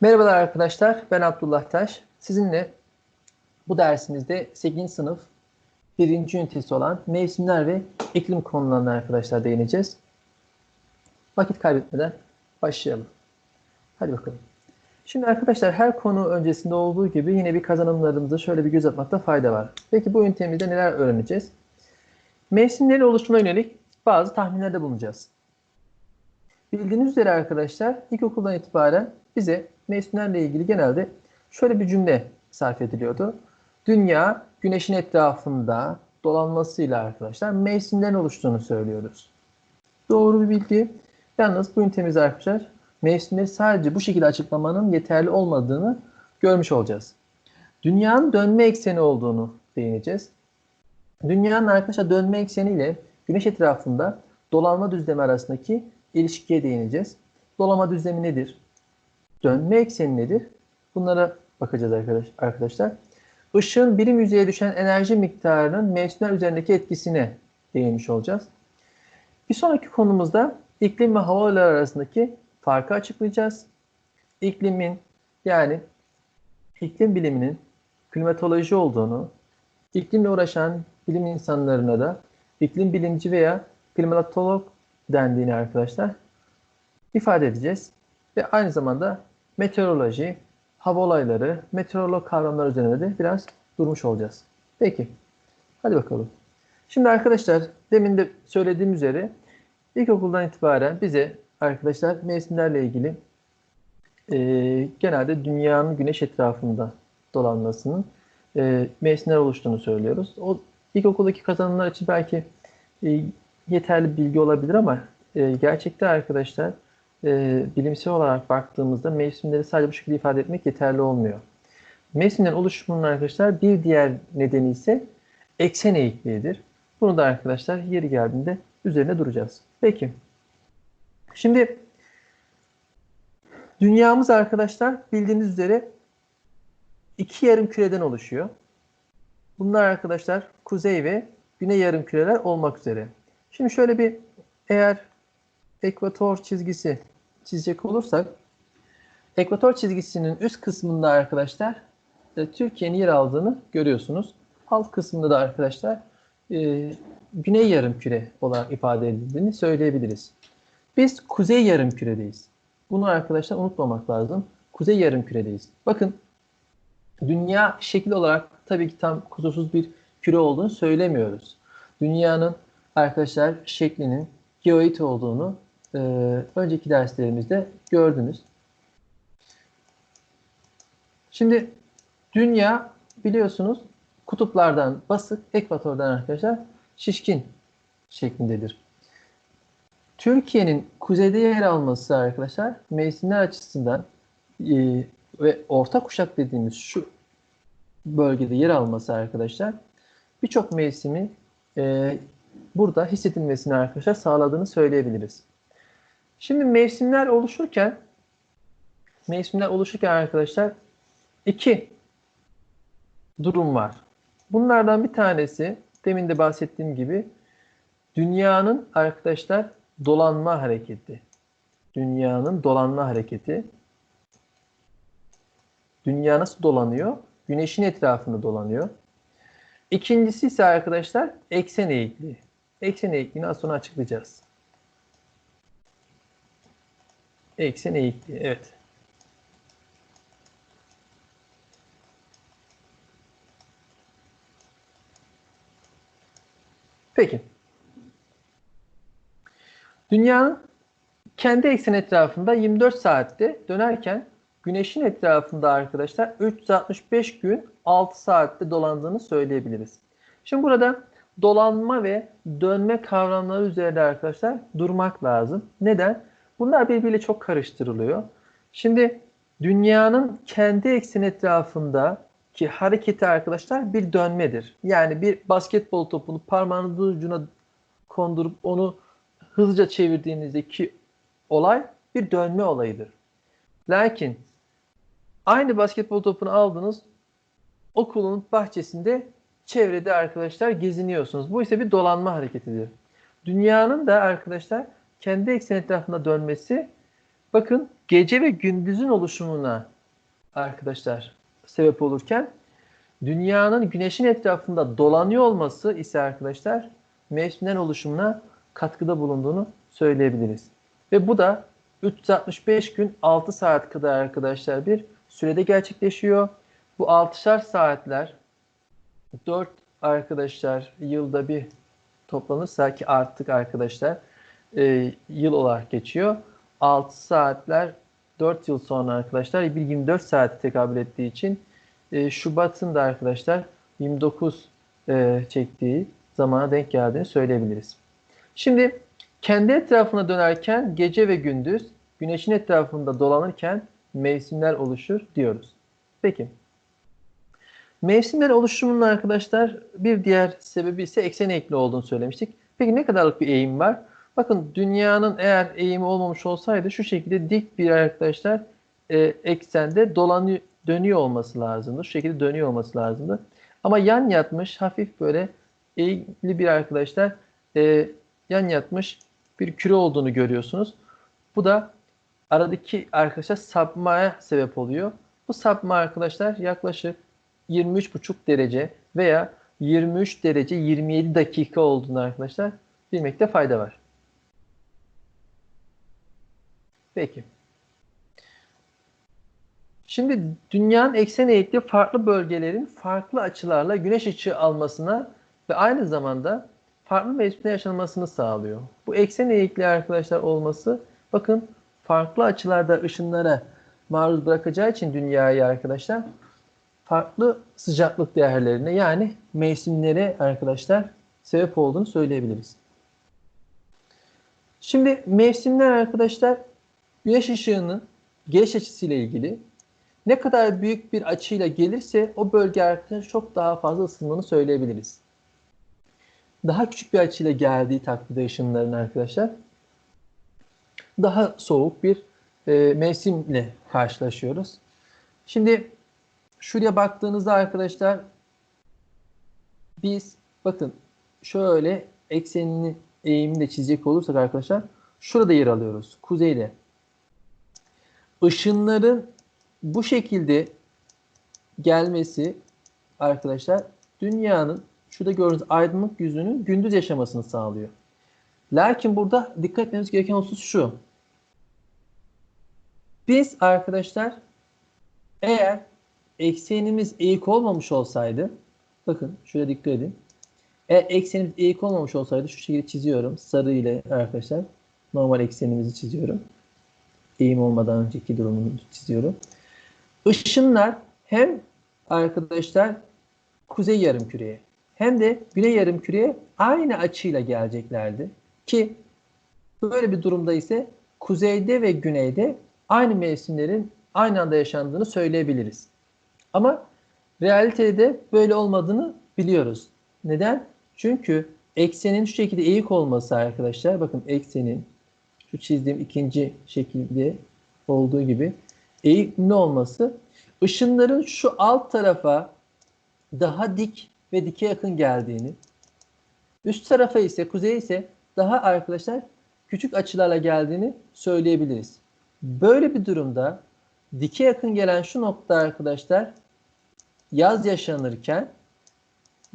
Merhabalar arkadaşlar, ben Abdullah Taş. Sizinle bu dersimizde 8. sınıf 1. ünitesi olan mevsimler ve iklim konularına arkadaşlar değineceğiz. Vakit kaybetmeden başlayalım. Hadi bakalım. Şimdi arkadaşlar her konu öncesinde olduğu gibi yine bir kazanımlarımıza şöyle bir göz atmakta fayda var. Peki bu ünitemizde neler öğreneceğiz? Mevsimlerin oluşumuna yönelik bazı tahminlerde bulunacağız. Bildiğiniz üzere arkadaşlar ilkokuldan itibaren bize mevsimlerle ilgili genelde şöyle bir cümle sarf ediliyordu. Dünya güneşin etrafında dolanmasıyla arkadaşlar mevsimlerin oluştuğunu söylüyoruz. Doğru bir bilgi. Yalnız bu ünitemizde arkadaşlar mevsimleri sadece bu şekilde açıklamanın yeterli olmadığını görmüş olacağız. Dünyanın dönme ekseni olduğunu değineceğiz. Dünyanın arkadaşlar dönme ekseni ile güneş etrafında dolanma düzlemi arasındaki ilişkiye değineceğiz. Dolama düzlemi nedir? Dönme ekseni nedir? Bunlara bakacağız arkadaşlar. Işığın birim yüzeye düşen enerji miktarının mevsimler üzerindeki etkisine değinmiş olacağız. Bir sonraki konumuzda iklim ve hava olayları arasındaki farkı açıklayacağız. İklimin yani iklim biliminin klimatoloji olduğunu, iklimle uğraşan bilim insanlarına da iklim bilimci veya klimatolog dendiğini arkadaşlar ifade edeceğiz. Ve aynı zamanda meteoroloji, hava olayları, meteorolog kavramları üzerinde de biraz durmuş olacağız. Peki, hadi bakalım. Şimdi arkadaşlar demin de söylediğim üzere ilkokuldan itibaren bize arkadaşlar mevsimlerle ilgili e, genelde dünyanın güneş etrafında dolanmasının e, mevsimler oluştuğunu söylüyoruz. O ilkokuldaki kazanımlar için belki e, yeterli bilgi olabilir ama e, gerçekte arkadaşlar e, bilimsel olarak baktığımızda mevsimleri sadece bu şekilde ifade etmek yeterli olmuyor. Mevsimlerin oluşumunun arkadaşlar bir diğer nedeni ise eksen eğikliğidir. Bunu da arkadaşlar yeri geldiğinde üzerine duracağız. Peki. Şimdi dünyamız arkadaşlar bildiğiniz üzere iki yarım küreden oluşuyor. Bunlar arkadaşlar kuzey ve güney yarım küreler olmak üzere. Şimdi şöyle bir eğer ekvator çizgisi çizecek olursak ekvator çizgisinin üst kısmında arkadaşlar e, Türkiye'nin yer aldığını görüyorsunuz. Alt kısmında da arkadaşlar e, güney yarım küre olarak ifade edildiğini söyleyebiliriz. Biz kuzey yarım küredeyiz. Bunu arkadaşlar unutmamak lazım. Kuzey yarım küredeyiz. Bakın dünya şekil olarak tabii ki tam kusursuz bir küre olduğunu söylemiyoruz. Dünyanın arkadaşlar şeklinin geoid olduğunu e, önceki derslerimizde gördünüz. Şimdi dünya biliyorsunuz kutuplardan basık, ekvatordan arkadaşlar şişkin şeklindedir. Türkiye'nin kuzeyde yer alması arkadaşlar mevsimler açısından e, ve orta kuşak dediğimiz şu bölgede yer alması arkadaşlar birçok mevsimi e, burada hissedilmesini arkadaşlar sağladığını söyleyebiliriz. Şimdi mevsimler oluşurken mevsimler oluşurken arkadaşlar iki durum var. Bunlardan bir tanesi demin de bahsettiğim gibi dünyanın arkadaşlar dolanma hareketi. Dünyanın dolanma hareketi. Dünya nasıl dolanıyor? Güneşin etrafında dolanıyor. İkincisi ise arkadaşlar eksen eğikliği. Eksen eğikliğini az sonra açıklayacağız. Eksen eğikliği, evet. Peki. Dünyanın kendi eksen etrafında 24 saatte dönerken Güneşin etrafında arkadaşlar 365 gün 6 saatte dolandığını söyleyebiliriz. Şimdi burada dolanma ve dönme kavramları üzerinde arkadaşlar durmak lazım. Neden? Bunlar birbiriyle çok karıştırılıyor. Şimdi dünyanın kendi eksen etrafında ki hareketi arkadaşlar bir dönmedir. Yani bir basketbol topunu parmağınızın ucuna kondurup onu hızlıca çevirdiğinizdeki olay bir dönme olayıdır. Lakin aynı basketbol topunu aldınız okulun bahçesinde çevrede arkadaşlar geziniyorsunuz. Bu ise bir dolanma hareketidir. Dünyanın da arkadaşlar kendi eksen etrafında dönmesi bakın gece ve gündüzün oluşumuna arkadaşlar sebep olurken dünyanın güneşin etrafında dolanıyor olması ise arkadaşlar mevsimlerin oluşumuna katkıda bulunduğunu söyleyebiliriz. Ve bu da 365 gün 6 saat kadar arkadaşlar bir sürede gerçekleşiyor. Bu 6'şar saatler 4 arkadaşlar yılda bir toplanırsa ki artık arkadaşlar e, yıl olarak geçiyor. 6 saatler 4 yıl sonra arkadaşlar bir 24 saate tekabül ettiği için e, Şubat'ın da arkadaşlar 29 e, çektiği zamana denk geldiğini söyleyebiliriz. Şimdi kendi etrafına dönerken gece ve gündüz, güneşin etrafında dolanırken mevsimler oluşur diyoruz. Peki. Mevsimler oluşumunun arkadaşlar bir diğer sebebi ise eksen eğikli olduğunu söylemiştik. Peki ne kadarlık bir eğim var? Bakın dünyanın eğer eğimi olmamış olsaydı şu şekilde dik bir arkadaşlar e, eksende dolanıyor, dönüyor olması lazımdı. Şu şekilde dönüyor olması lazımdı. Ama yan yatmış hafif böyle eğimli bir arkadaşlar e, yan yatmış bir küre olduğunu görüyorsunuz. Bu da aradaki arkadaşlar sapmaya sebep oluyor. Bu sapma arkadaşlar yaklaşık 23,5 derece veya 23 derece 27 dakika olduğunu arkadaşlar bilmekte fayda var. Peki. Şimdi dünyanın eksen eğikli farklı bölgelerin farklı açılarla güneş ışığı almasına ve aynı zamanda farklı mevsimde yaşanmasını sağlıyor. Bu eksen eğikli arkadaşlar olması bakın farklı açılarda ışınlara maruz bırakacağı için dünyayı arkadaşlar farklı sıcaklık değerlerine yani mevsimlere arkadaşlar sebep olduğunu söyleyebiliriz. Şimdi mevsimler arkadaşlar güneş ışığının geliş açısıyla ilgili ne kadar büyük bir açıyla gelirse o bölge arkadaşlar çok daha fazla ısındığını söyleyebiliriz. Daha küçük bir açıyla geldiği takdirde ışınların arkadaşlar daha soğuk bir e, mevsimle karşılaşıyoruz. Şimdi şuraya baktığınızda arkadaşlar biz bakın şöyle eksenini eğimini de çizecek olursak arkadaşlar şurada yer alıyoruz. Kuzeyde. Işınların bu şekilde gelmesi arkadaşlar dünyanın şurada gördüğünüz aydınlık yüzünün gündüz yaşamasını sağlıyor. Lakin burada dikkat etmemiz gereken husus şu. Biz arkadaşlar eğer eksenimiz eğik olmamış olsaydı bakın şöyle dikkat edin. Eğer eksenimiz eğik olmamış olsaydı şu şekilde çiziyorum. Sarı ile arkadaşlar normal eksenimizi çiziyorum. Eğim olmadan önceki durumunu çiziyorum. Işınlar hem arkadaşlar kuzey yarım küreye hem de güney yarım küreye aynı açıyla geleceklerdi. Ki böyle bir durumda ise kuzeyde ve güneyde aynı mevsimlerin aynı anda yaşandığını söyleyebiliriz. Ama realitede böyle olmadığını biliyoruz. Neden? Çünkü eksenin şu şekilde eğik olması arkadaşlar. Bakın eksenin şu çizdiğim ikinci şekilde olduğu gibi eğimli olması ışınların şu alt tarafa daha dik ve dike yakın geldiğini üst tarafa ise kuzey ise daha arkadaşlar küçük açılarla geldiğini söyleyebiliriz. Böyle bir durumda dike yakın gelen şu nokta arkadaşlar yaz yaşanırken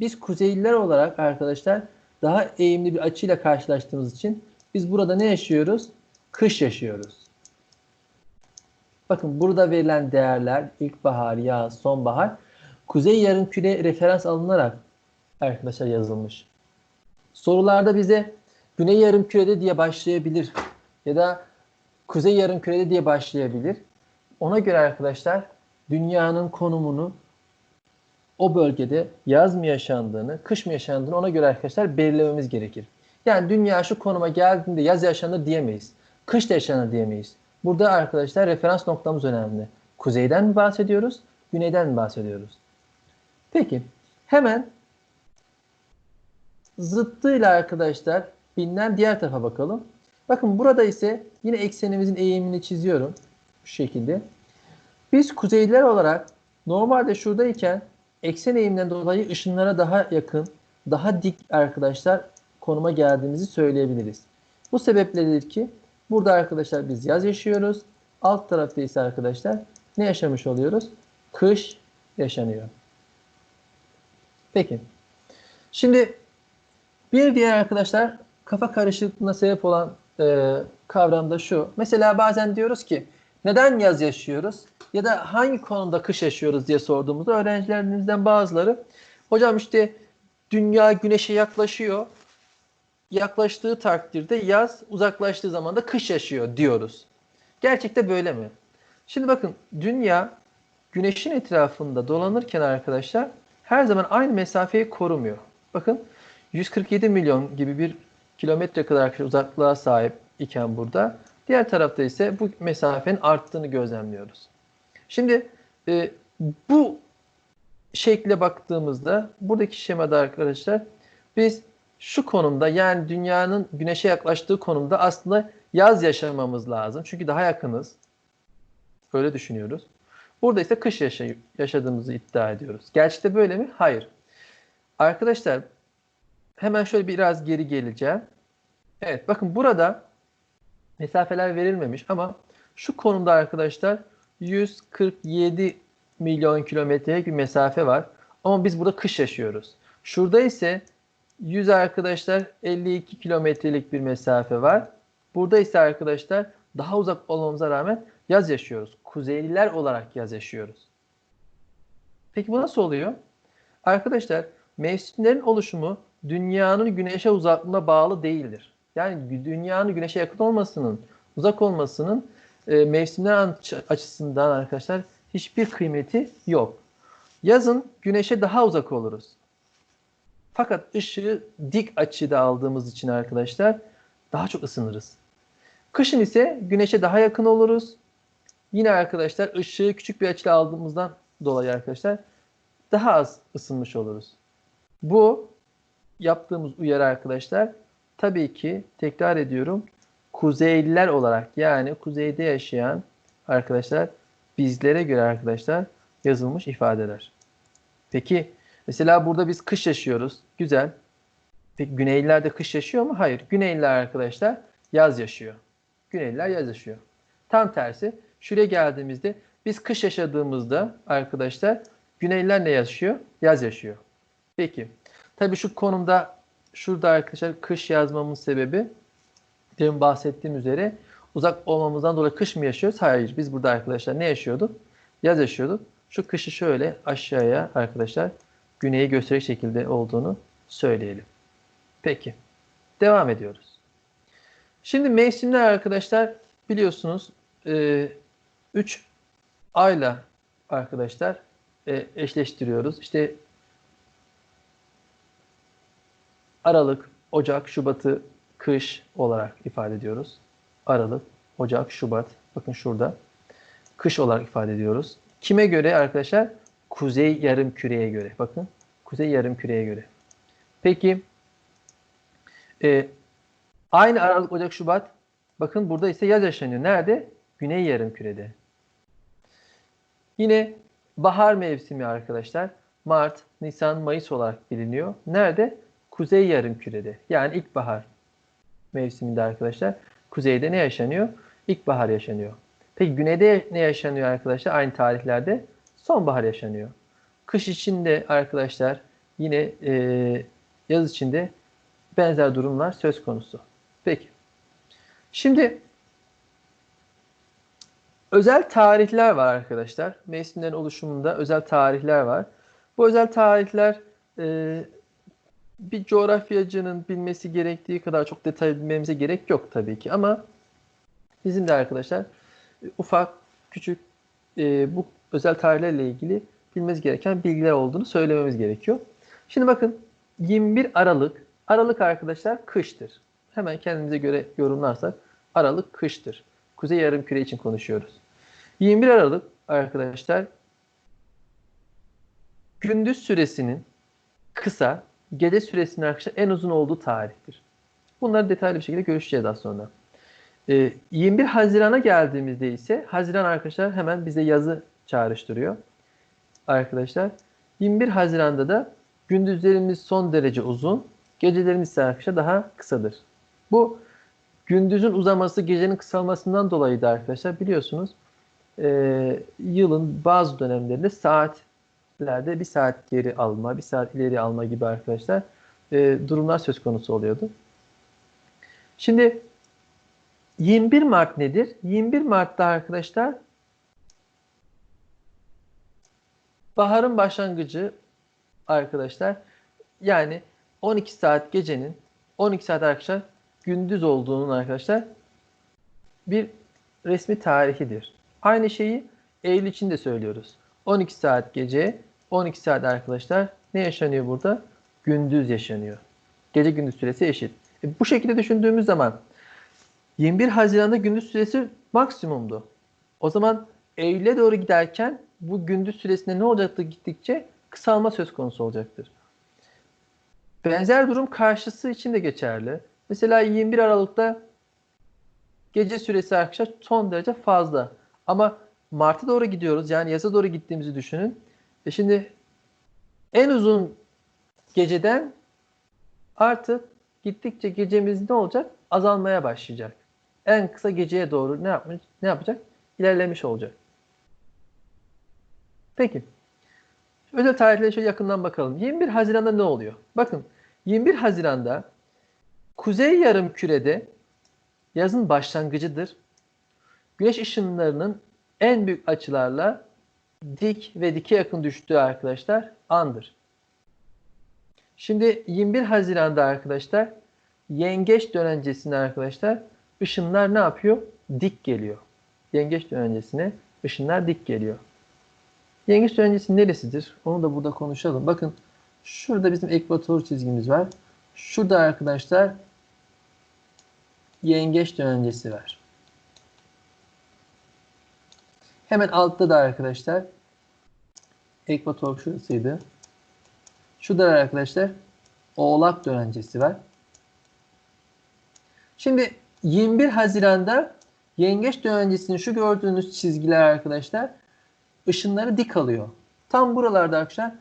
biz kuzeyliler olarak arkadaşlar daha eğimli bir açıyla karşılaştığımız için biz burada ne yaşıyoruz? Kış yaşıyoruz. Bakın burada verilen değerler ilkbahar, yaz, sonbahar kuzey yarım küre referans alınarak arkadaşlar yazılmış. Sorularda bize güney yarım kürede diye başlayabilir ya da kuzey yarım kürede diye başlayabilir. Ona göre arkadaşlar dünyanın konumunu o bölgede yaz mı yaşandığını, kış mı yaşandığını ona göre arkadaşlar belirlememiz gerekir. Yani dünya şu konuma geldiğinde yaz yaşanır diyemeyiz. Kış da yaşanır diyemeyiz. Burada arkadaşlar referans noktamız önemli. Kuzeyden mi bahsediyoruz, güneyden mi bahsediyoruz? Peki hemen zıttıyla arkadaşlar bilinen diğer tarafa bakalım. Bakın burada ise yine eksenimizin eğimini çiziyorum. Şu şekilde. Biz kuzeyliler olarak normalde şuradayken eksen eğiminden dolayı ışınlara daha yakın, daha dik arkadaşlar konuma geldiğimizi söyleyebiliriz. Bu sebepledir ki Burada arkadaşlar biz yaz yaşıyoruz. Alt tarafta ise arkadaşlar ne yaşamış oluyoruz? Kış yaşanıyor. Peki. Şimdi bir diğer arkadaşlar kafa karışıklığına sebep olan e, kavram da şu. Mesela bazen diyoruz ki neden yaz yaşıyoruz ya da hangi konuda kış yaşıyoruz diye sorduğumuzda öğrencilerimizden bazıları hocam işte dünya güneşe yaklaşıyor. Yaklaştığı takdirde yaz, uzaklaştığı zaman da kış yaşıyor diyoruz. Gerçekte böyle mi? Şimdi bakın dünya güneşin etrafında dolanırken arkadaşlar her zaman aynı mesafeyi korumuyor. Bakın 147 milyon gibi bir kilometre kadar uzaklığa sahip iken burada. Diğer tarafta ise bu mesafenin arttığını gözlemliyoruz. Şimdi e, bu şekle baktığımızda buradaki şemada arkadaşlar biz şu konumda yani dünyanın güneşe yaklaştığı konumda aslında yaz yaşamamız lazım. Çünkü daha yakınız. Öyle düşünüyoruz. Burada ise kış yaşay- yaşadığımızı iddia ediyoruz. Gerçekte böyle mi? Hayır. Arkadaşlar hemen şöyle biraz geri geleceğim. Evet bakın burada mesafeler verilmemiş ama şu konumda arkadaşlar 147 milyon kilometrelik bir mesafe var. Ama biz burada kış yaşıyoruz. Şurada ise 100 arkadaşlar 52 kilometrelik bir mesafe var. Burada ise arkadaşlar daha uzak olmamıza rağmen yaz yaşıyoruz. Kuzeyliler olarak yaz yaşıyoruz. Peki bu nasıl oluyor? Arkadaşlar mevsimlerin oluşumu dünyanın güneşe uzaklığına bağlı değildir. Yani dünyanın güneşe yakın olmasının, uzak olmasının e, mevsimler açısından arkadaşlar hiçbir kıymeti yok. Yazın güneşe daha uzak oluruz. Fakat ışığı dik açıda aldığımız için arkadaşlar daha çok ısınırız. Kışın ise güneşe daha yakın oluruz. Yine arkadaşlar ışığı küçük bir açıyla aldığımızdan dolayı arkadaşlar daha az ısınmış oluruz. Bu yaptığımız uyarı arkadaşlar tabii ki tekrar ediyorum kuzeyliler olarak yani kuzeyde yaşayan arkadaşlar bizlere göre arkadaşlar yazılmış ifadeler. Peki mesela burada biz kış yaşıyoruz. Güzel. Peki Güneyliler de kış yaşıyor mu? Hayır. Güneyliler arkadaşlar yaz yaşıyor. Güneyliler yaz yaşıyor. Tam tersi. Şuraya geldiğimizde biz kış yaşadığımızda arkadaşlar Güneyliler ne yaşıyor? Yaz yaşıyor. Peki. Tabii şu konumda şurada arkadaşlar kış yazmamın sebebi demin bahsettiğim üzere uzak olmamızdan dolayı kış mı yaşıyoruz? Hayır. Biz burada arkadaşlar ne yaşıyorduk? Yaz yaşıyorduk. Şu kışı şöyle aşağıya arkadaşlar güneyi gösterecek şekilde olduğunu söyleyelim. Peki. Devam ediyoruz. Şimdi mevsimler arkadaşlar biliyorsunuz 3 e, ayla arkadaşlar e, eşleştiriyoruz. İşte Aralık, Ocak, Şubat'ı kış olarak ifade ediyoruz. Aralık, Ocak, Şubat. Bakın şurada. Kış olarak ifade ediyoruz. Kime göre arkadaşlar? Kuzey yarım küreye göre. Bakın. Kuzey yarım küreye göre. Peki e, aynı Aralık, Ocak, Şubat bakın burada ise yaz yaşanıyor. Nerede? Güney yarım kürede. Yine bahar mevsimi arkadaşlar. Mart, Nisan, Mayıs olarak biliniyor. Nerede? Kuzey yarım kürede. Yani ilkbahar mevsiminde arkadaşlar. Kuzeyde ne yaşanıyor? İlkbahar yaşanıyor. Peki güneyde ne yaşanıyor arkadaşlar? Aynı tarihlerde sonbahar yaşanıyor. Kış içinde arkadaşlar yine e, yaz içinde benzer durumlar söz konusu. Peki. Şimdi özel tarihler var arkadaşlar. Mevsimlerin oluşumunda özel tarihler var. Bu özel tarihler e, bir coğrafyacının bilmesi gerektiği kadar çok detay bilmemize gerek yok tabii ki ama bizim de arkadaşlar ufak küçük e, bu özel tarihlerle ilgili bilmemiz gereken bilgiler olduğunu söylememiz gerekiyor. Şimdi bakın 21 Aralık Aralık arkadaşlar kıştır. Hemen kendimize göre yorumlarsak Aralık kıştır. Kuzey yarımküre için konuşuyoruz. 21 Aralık arkadaşlar gündüz süresinin kısa, gece süresinin arkadaşlar en uzun olduğu tarihtir. Bunları detaylı bir şekilde görüşeceğiz daha sonra. E, 21 Haziran'a geldiğimizde ise Haziran arkadaşlar hemen bize yazı çağrıştırıyor. Arkadaşlar 21 Haziran'da da gündüzlerimiz son derece uzun, gecelerimiz ise arkadaşlar daha kısadır. Bu gündüzün uzaması gecenin kısalmasından dolayı da arkadaşlar biliyorsunuz e, yılın bazı dönemlerinde saatlerde bir saat geri alma, bir saat ileri alma gibi arkadaşlar e, durumlar söz konusu oluyordu. Şimdi 21 Mart nedir? 21 Mart'ta arkadaşlar baharın başlangıcı arkadaşlar. Yani 12 saat gecenin 12 saat arkadaşlar gündüz olduğunun arkadaşlar bir resmi tarihidir. Aynı şeyi Eylül için de söylüyoruz. 12 saat gece, 12 saat arkadaşlar ne yaşanıyor burada? Gündüz yaşanıyor. Gece gündüz süresi eşit. E, bu şekilde düşündüğümüz zaman 21 Haziran'da gündüz süresi maksimumdu. O zaman Eylül'e doğru giderken bu gündüz süresinde ne olacaktır gittikçe kısalma söz konusu olacaktır. Benzer durum karşısı için de geçerli. Mesela 21 Aralık'ta gece süresi arkadaşlar son derece fazla. Ama Mart'a doğru gidiyoruz. Yani yaza doğru gittiğimizi düşünün. E şimdi en uzun geceden artık gittikçe gecemiz ne olacak? Azalmaya başlayacak. En kısa geceye doğru ne yapmış? Ne yapacak? İlerlemiş olacak. Peki. Özel tarihlere şöyle yakından bakalım. 21 Haziran'da ne oluyor? Bakın 21 Haziran'da Kuzey yarım kürede yazın başlangıcıdır. Güneş ışınlarının en büyük açılarla dik ve dike yakın düştüğü arkadaşlar andır. Şimdi 21 Haziran'da arkadaşlar yengeç dönencesine arkadaşlar ışınlar ne yapıyor? Dik geliyor. Yengeç dönencesine ışınlar dik geliyor. Yengeç dönencesi neresidir? Onu da burada konuşalım. Bakın şurada bizim ekvator çizgimiz var. Şurada arkadaşlar yengeç dönencesi var. Hemen altta da arkadaşlar ekvator şurasıydı. Şurada arkadaşlar oğlak dönencesi var. Şimdi 21 Haziran'da yengeç dönencesinin şu gördüğünüz çizgiler arkadaşlar ışınları dik alıyor. Tam buralarda arkadaşlar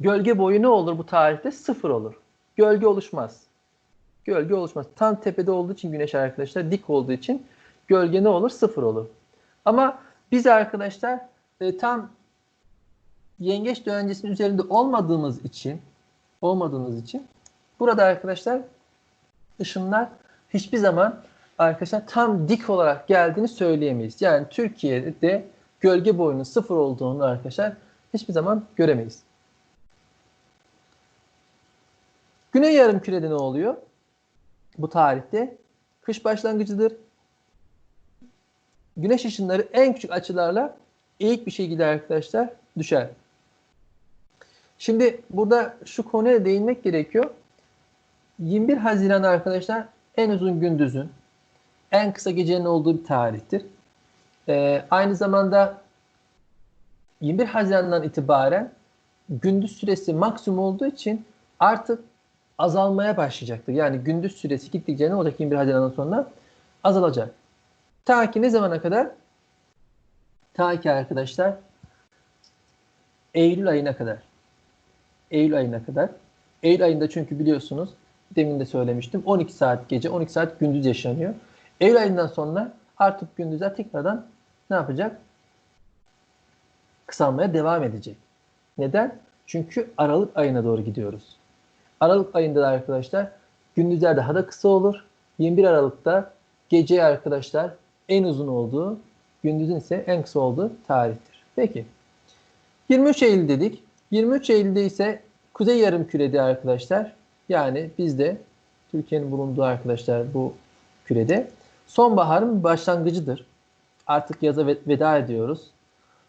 gölge boyu ne olur bu tarihte? Sıfır olur. Gölge oluşmaz. Gölge oluşmaz. Tam tepede olduğu için güneş arkadaşlar dik olduğu için gölge ne olur? Sıfır olur. Ama biz arkadaşlar e, tam yengeç dönencesinin üzerinde olmadığımız için olmadığımız için burada arkadaşlar ışınlar hiçbir zaman arkadaşlar tam dik olarak geldiğini söyleyemeyiz. Yani Türkiye'de gölge boyunun sıfır olduğunu arkadaşlar hiçbir zaman göremeyiz. Güney yarım kürede ne oluyor? Bu tarihte kış başlangıcıdır. Güneş ışınları en küçük açılarla eğik bir şekilde arkadaşlar düşer. Şimdi burada şu konuya değinmek gerekiyor. 21 Haziran arkadaşlar en uzun gündüzün, en kısa gecenin olduğu bir tarihtir. Ee, aynı zamanda 21 Haziran'dan itibaren gündüz süresi maksimum olduğu için artık azalmaya başlayacaktır. Yani gündüz süresi gittikçe ne olacak 21 Haziran'dan sonra? Azalacak. Ta ki ne zamana kadar? Ta ki arkadaşlar Eylül ayına kadar. Eylül ayına kadar. Eylül ayında çünkü biliyorsunuz demin de söylemiştim 12 saat gece 12 saat gündüz yaşanıyor. Eylül ayından sonra artık gündüzler tekrardan ne yapacak? Kısalmaya devam edecek. Neden? Çünkü Aralık ayına doğru gidiyoruz. Aralık ayında da arkadaşlar gündüzler daha da kısa olur. 21 Aralık'ta gece arkadaşlar en uzun olduğu, gündüzün ise en kısa olduğu tarihtir. Peki. 23 Eylül dedik. 23 Eylül'de ise Kuzey Yarımküre'de arkadaşlar yani bizde Türkiye'nin bulunduğu arkadaşlar bu kürede sonbaharın başlangıcıdır. Artık yaza veda ediyoruz.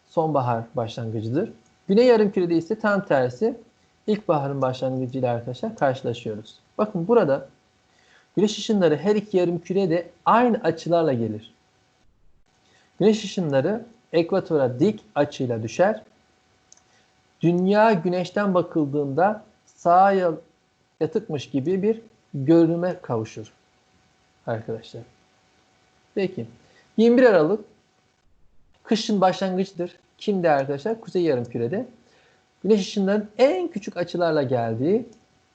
Sonbahar başlangıcıdır. Güney Yarımküre'de ise tam tersi ilkbaharın başlangıcıyla arkadaşlar karşılaşıyoruz. Bakın burada güneş ışınları her iki yarım kürede aynı açılarla gelir. Güneş ışınları ekvatora dik açıyla düşer. Dünya güneşten bakıldığında sağa yatıkmış gibi bir görünüme kavuşur. Arkadaşlar. Peki. 21 Aralık kışın başlangıcıdır. Kimde arkadaşlar? Kuzey yarımkürede. Güneş ışınlarının en küçük açılarla geldiği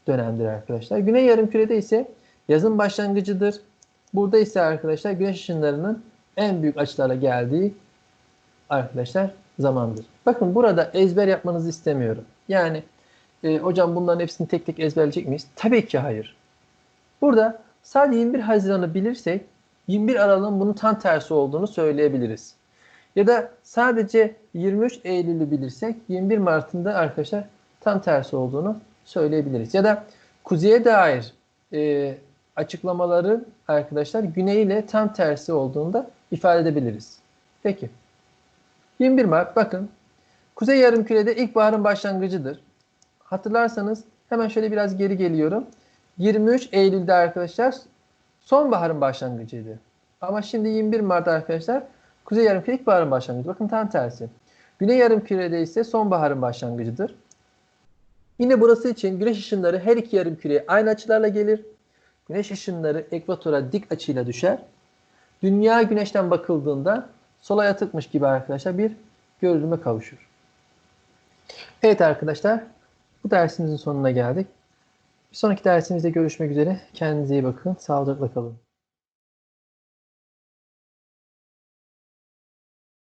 dönemdir arkadaşlar. Güney yarımkürede ise yazın başlangıcıdır. Burada ise arkadaşlar güneş ışınlarının en büyük açılarla geldiği arkadaşlar zamandır. Bakın burada ezber yapmanızı istemiyorum. Yani e, hocam bunların hepsini tek tek ezberleyecek miyiz? Tabii ki hayır. Burada sadece 21 Haziran'ı bilirsek 21 Aralık'ın bunun tam tersi olduğunu söyleyebiliriz. Ya da sadece 23 Eylül'ü bilirsek 21 Mart'ın da arkadaşlar tam tersi olduğunu söyleyebiliriz. Ya da kuzeye dair e, açıklamaları arkadaşlar güney ile tam tersi olduğunu da ifade edebiliriz. Peki. 21 Mart bakın Kuzey Yarımküre'de ilkbaharın başlangıcıdır. Hatırlarsanız hemen şöyle biraz geri geliyorum. 23 Eylül'de arkadaşlar sonbaharın başlangıcıydı. Ama şimdi 21 Mart arkadaşlar Kuzey Yarımküre ilkbaharın başlangıcı. Bakın tam tersi. Güney Yarımküre'de ise sonbaharın başlangıcıdır. Yine burası için güneş ışınları her iki yarımküreye aynı açılarla gelir. Güneş ışınları ekvatora dik açıyla düşer. Dünya güneşten bakıldığında sola yatıkmış gibi arkadaşlar bir görünüme kavuşur. Evet arkadaşlar bu dersimizin sonuna geldik. Bir sonraki dersimizde görüşmek üzere. Kendinize iyi bakın. Sağlıcakla kalın.